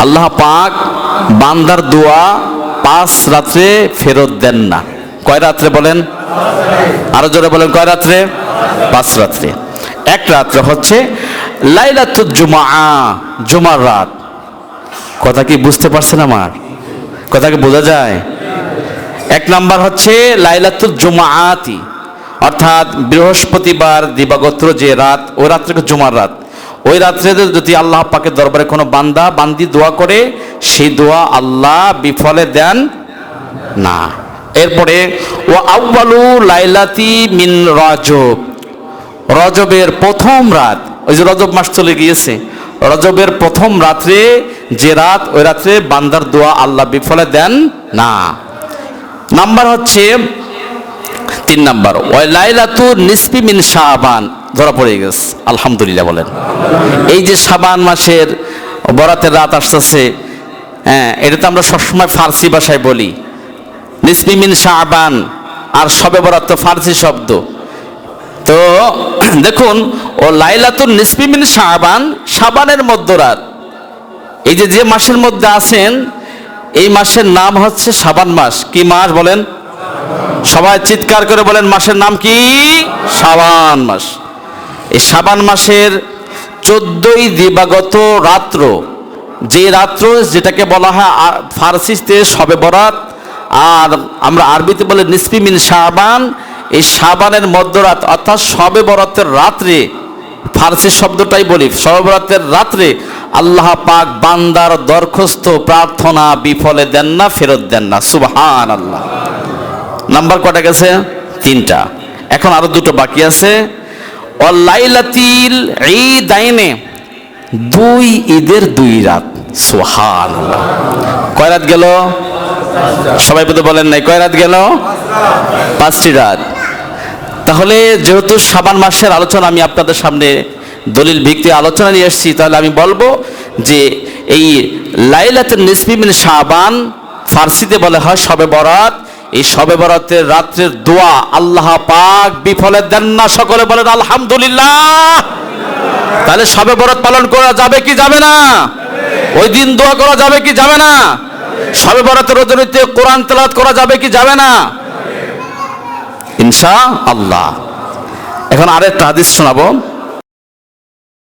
আল্লাহ পাক বান্দার দোয়া পাঁচ রাত্রে ফেরত দেন না। কয় রাত্রে বলেন? আরও জোরে বলেন, কয় রাত্রে? পাঁচ রাত্রে। এক রাত্রে হচ্ছে লাইলাতুল জুমা জুমার রাত। কথা কি বুঝতে পারছেন আমার? কথা কি বোঝা যায়? এক নাম্বার হচ্ছে লাইলাতুল জুমাআতি, অর্থাৎ বৃহস্পতিবার দিবাগত্র যে রাত, ও রাত্রে জুমার রাত? ওই রাত্রে যদি আল্লাহ পাকের দরবারে কোনো বান্দা, বান্দি দোয়া করে সেই দোয়া আল্লাহ বিফলে দেন না। এরপরে ও আউ্বালু লাইলাতি মিন রজব। রজবের প্রথম রাত, ওই যে রজব মাস চলে গিয়েছে, রজবের প্রথম রাত্রে, যে রাত, ওই রাত্রে বান্দার দোয়া আল্লাহ বিফলে দেন না। নাম্বার হচ্ছে, তিন নাম্বার ওই লাইলাতু নিসপি মিন শাবান। ধরা পড়ে গেছে। আলহামদুলিল্লাহ বলেন। এই যে সাবান মাসের বরাতের রাত আসতেছে হ্যাঁ এটা তো আমরা সবসময় ফার্সি ভাষায় বলি। নিসপি মিন শাবান, আর সবে বরাত তো ফার্সি শব্দ। তো দেখুন, ও লাইলাতুন নিসপি মিন শাবান, শাবানের মধ্যরাত। এই যে যে মাসের মধ্যে আছেন, এই মাসের নাম হচ্ছে সাবান মাস। কি মাস বলেন? সবাই চিৎকার করে বলেন, মাসের নাম কি? সাবান মাস। এই সাবান মাসের চোদ্দই দিবাগত রাত্র, যে রাত্র যেটাকে বলা হয় ফার্সিতে সবে বরাত, আর আমরা আরবিতে বলে নিসপি মিন শাবান, এই শাবানের মধ্যরাত, অর্থাৎ সবে বরাতের রাত্রে, ফার্সি শব্দটাই বলি, সবে বরাতের রাত্রে আল্লাহ পাক বান্দার দরখস্ত, প্রার্থনা বিফলে দেন না, ফেরত দেন না সুবহান আল্লাহ নাম্বার কটা গেছে? তিনটা। এখন আরও দুটো বাকি আছে। অলাইলাতিল ঈদ আইনে দুই ঈদের দুই রাত। সোহান কয় রাত গেল? সবাই বোধ বলেন নাই, কয় রাত গেল? পাঁচটি রাত। তাহলে যেহেতু সাবান মাসের আলোচনা আমি আপনাদের সামনে দলিল ভিত্তি আলোচনা নিয়ে এসেছি, তাহলে আমি বলব যে এই লাইলাতুন নিসবি মিন শাবান, ফার্সিতে বলে হয় সবে বরাত এই সবে বরাতের রাত্রের দোয়া আল্লাহ পাক বিফলে দেন না। সকলে বলেন, আলহামদুলিল্লাহ। তাহলে সবে বরাত পালন করা যাবে কি যাবে না? ওই দিন দোয়া করা যাবে কি যাবে না? সবে বরাতের রজনীতে কোরআন তেলাওয়াত করা যাবে কি যাবে না? ইনশা আল্লাহ এখন আরেকটা হাদিস শোনাবো।